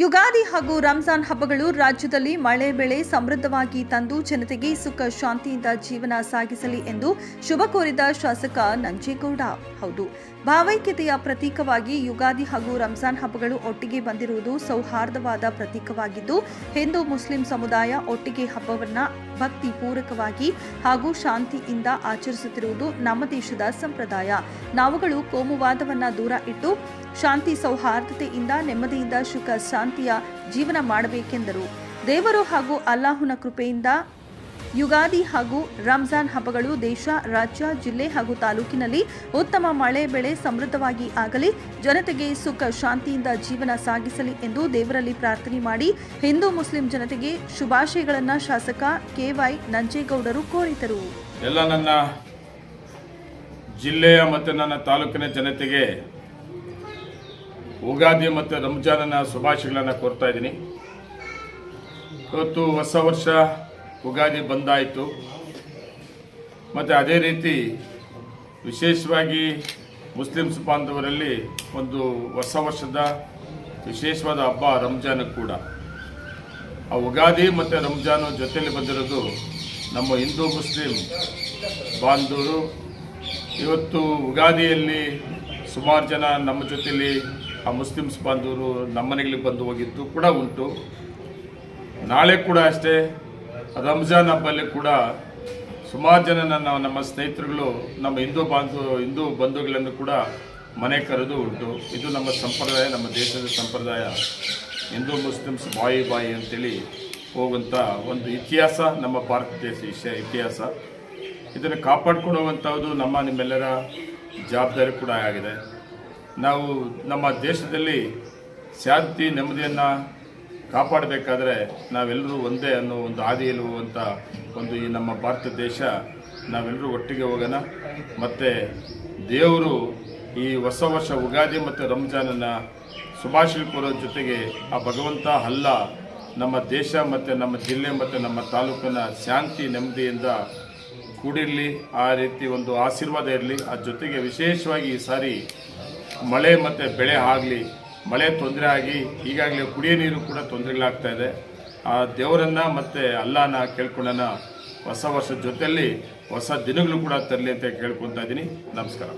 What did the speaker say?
ಯುಗಾದಿ ಹಾಗೂ ರಂಜಾನ್ ಹಬ್ಬಗಳು ರಾಜ್ಯದಲ್ಲಿ ಮಳೆ ಬೆಳೆ ಸಮೃದ್ಧವಾಗಿ ತಂದು ಜನತೆಗೆ ಸುಖ ಶಾಂತಿಯಿಂದ ಜೀವನ ಸಾಗಿಸಲಿ ಎಂದು ಶುಭ ಕೋರಿದ ಶಾಸಕ ನಂಜೇಗೌಡ. ಹೌದು, ಭಾವೈಕ್ಯತೆಯ ಪ್ರತೀಕವಾಗಿ ಯುಗಾದಿ ಹಾಗೂ ರಂಜಾನ್ ಹಬ್ಬಗಳು ಒಟ್ಟಿಗೆ ಬಂದಿರುವುದು ಸೌಹಾರ್ದವಾದ ಪ್ರತೀಕವಾಗಿದ್ದು, ಹಿಂದೂ ಮುಸ್ಲಿಂ ಸಮುದಾಯ ಒಟ್ಟಿಗೆ ಹಬ್ಬವನ್ನ ಭಕ್ತಿ ಪೂರಕವಾಗಿ ಹಾಗೂ ಶಾಂತಿಯಿಂದ ಆಚರಿಸುತ್ತಿರುವುದು ನಮ್ಮ ದೇಶದ ಸಂಪ್ರದಾಯ. ನಾವುಗಳು ಕೋಮುವಾದವನ್ನ ದೂರ ಇಟ್ಟು ಶಾಂತಿ ಸೌಹಾರ್ದತೆಯಿಂದ ನೆಮ್ಮದಿಯಿಂದ ಸುಖ ಶಾಂತಿಯ ಜೀವನ ಮಾಡಬೇಕೆಂದರು. ದೇವರು ಹಾಗೂ ಅಲ್ಲಾಹುನ ಕೃಪೆಯಿಂದ ಯುಗಾದಿ ಹಾಗೂ ರಂಜಾನ್ ಹಬ್ಬಗಳು ದೇಶ, ರಾಜ್ಯ, ಜಿಲ್ಲೆ ಹಾಗೂ ತಾಲೂಕಿನಲ್ಲಿ ಉತ್ತಮ ಮಳೆ ಬೆಳೆ ಸಮೃದ್ಧವಾಗಿ ಆಗಲಿ, ಜನತೆಗೆ ಸುಖ, ಶಾಂತಿಯಿಂದ ಜೀವನ ಸಾಗಿಸಲಿ ಎಂದು ದೇವರಲ್ಲಿ ಪ್ರಾರ್ಥನೆ ಮಾಡಿ ಹಿಂದೂ ಮುಸ್ಲಿಂ ಜನತೆಗೆ ಶುಭಾಶಯಗಳನ್ನು ಶಾಸಕ ಕೆವೈ ನಂಜೇಗೌಡರು ಕೋರಿದರು. ಎಲ್ಲ ನನ್ನ ಜಿಲ್ಲೆಯ ಮತ್ತು ನನ್ನ ತಾಲೂಕಿನ ಜನತೆಗೆ ಉಗಾದಿ ಮತ್ತು ರಂಜಾನನ ಶುಭಾಶಯಗಳನ್ನು ಕೋರ್ತಾ ಇದ್ದೀನಿ. ಇವತ್ತು ಹೊಸ ವರ್ಷ ಉಗಾದಿ ಬಂದಾಯಿತು. ಮತ್ತು ಅದೇ ರೀತಿ ವಿಶೇಷವಾಗಿ ಮುಸ್ಲಿಮ್ಸ್ ಬಾಂಧವರಲ್ಲಿ ಒಂದು ಹೊಸ ವರ್ಷದ ವಿಶೇಷವಾದ ಹಬ್ಬ ರಂಜಾನ್ ಕೂಡ. ಆ ಉಗಾದಿ ಮತ್ತು ರಂಜಾನ್ ಜೊತೆಯಲ್ಲಿ ಬಂದಿರೋದು ನಮ್ಮ ಹಿಂದೂ ಮುಸ್ಲಿಂ ಬಾಂಧವರು. ಇವತ್ತು ಉಗಾದಿಯಲ್ಲಿ ಸುಮಾರು ಜನ ನಮ್ಮ ಜೊತೆಯಲ್ಲಿ ಆ ಮುಸ್ಲಿಮ್ಸ್ ಬಾಂಧವರು ನಮ್ಮ ಮನೆಗಳಿಗೆ ಬಂದು ಹೋಗಿದ್ದು ಕೂಡ ಉಂಟು. ನಾಳೆ ಕೂಡ ಅಷ್ಟೇ ರಂಜಾನ್ ಹಬ್ಬಲ್ಲಿ ಕೂಡ ಸುಮಾರು ಜನ ನಾವು ನಮ್ಮ ಸ್ನೇಹಿತರುಗಳು, ನಮ್ಮ ಹಿಂದೂ ಬಾಂಧವ, ಹಿಂದೂ ಬಂಧುಗಳನ್ನು ಕೂಡ ಮನೆ ಕರೆದು ಉಂಟು. ಇದು ನಮ್ಮ ಸಂಪ್ರದಾಯ, ನಮ್ಮ ದೇಶದ ಸಂಪ್ರದಾಯ. ಹಿಂದೂ, ಮುಸ್ಲಿಮ್ಸ್ ಬಾಯಿ ಬಾಯಿ ಅಂತೇಳಿ ಹೋಗುವಂಥ ಒಂದು ಇತಿಹಾಸ, ನಮ್ಮ ಭಾರತ ದೇಶ ವಿಷಯ ಇತಿಹಾಸ. ಇದನ್ನು ಕಾಪಾಡ್ಕೊಂಡು ಹೋಗುವಂಥದ್ದು ನಮ್ಮ ನಿಮ್ಮೆಲ್ಲರ ಜವಾಬ್ದಾರಿ ಕೂಡ ಆಗಿದೆ. ನಾವು ನಮ್ಮ ದೇಶದಲ್ಲಿ ಶಾಂತಿ, ನೆಮ್ಮದಿಯನ್ನು ಕಾಪಾಡಬೇಕಾದ್ರೆ ನಾವೆಲ್ಲರೂ ಒಂದೇ ಅನ್ನೋ ಒಂದು ಹಾದಿಯಲ್ಲಿ ಹೋಗುವಂಥ ಒಂದು ಈ ನಮ್ಮ ಭಾರತ ದೇಶ. ನಾವೆಲ್ಲರೂ ಒಟ್ಟಿಗೆ ಹೋಗೋಣ. ಮತ್ತು ದೇವರು ಈ ಹೊಸ ವರ್ಷ ಉಗಾದಿ ಮತ್ತು ರಂಜಾನನ್ನು ಶುಭಾಶಯ ಕೋರೋ ಜೊತೆಗೆ ಆ ಭಗವಂತ ಹಲ್ಲ ನಮ್ಮ ದೇಶ ಮತ್ತು ನಮ್ಮ ಜಿಲ್ಲೆ ಮತ್ತು ನಮ್ಮ ತಾಲೂಕಿನ ಶಾಂತಿ, ನೆಮ್ಮದಿಯಿಂದ ಕೂಡಿರಲಿ. ಆ ರೀತಿ ಒಂದು ಆಶೀರ್ವಾದ ಇರಲಿ. ಆ ಜೊತೆಗೆ ವಿಶೇಷವಾಗಿ ಈ ಸಾರಿ ಮಳೆ ಮತ್ತು ಬೆಳೆ ಆಗಲಿ. ಮಳೆ ತೊಂದರೆ ಆಗಿ ಈಗಾಗಲೇ ಕುಡಿಯೋ ನೀರು ಕೂಡ ತೊಂದರೆಗಳಾಗ್ತಾ ಇದೆ. ಆ ದೇವರನ್ನು ಮತ್ತು ಅಲ್ಲಾನ ಕೇಳ್ಕೊಳ್ಳೋಣ ಹೊಸ ವರ್ಷದ ಜೊತೆಯಲ್ಲಿ ಹೊಸ ದಿನಗಳು ಕೂಡ ತರಲಿ ಅಂತ ಕೇಳ್ಕೊತಾ ಇದ್ದೀನಿ. ನಮಸ್ಕಾರ.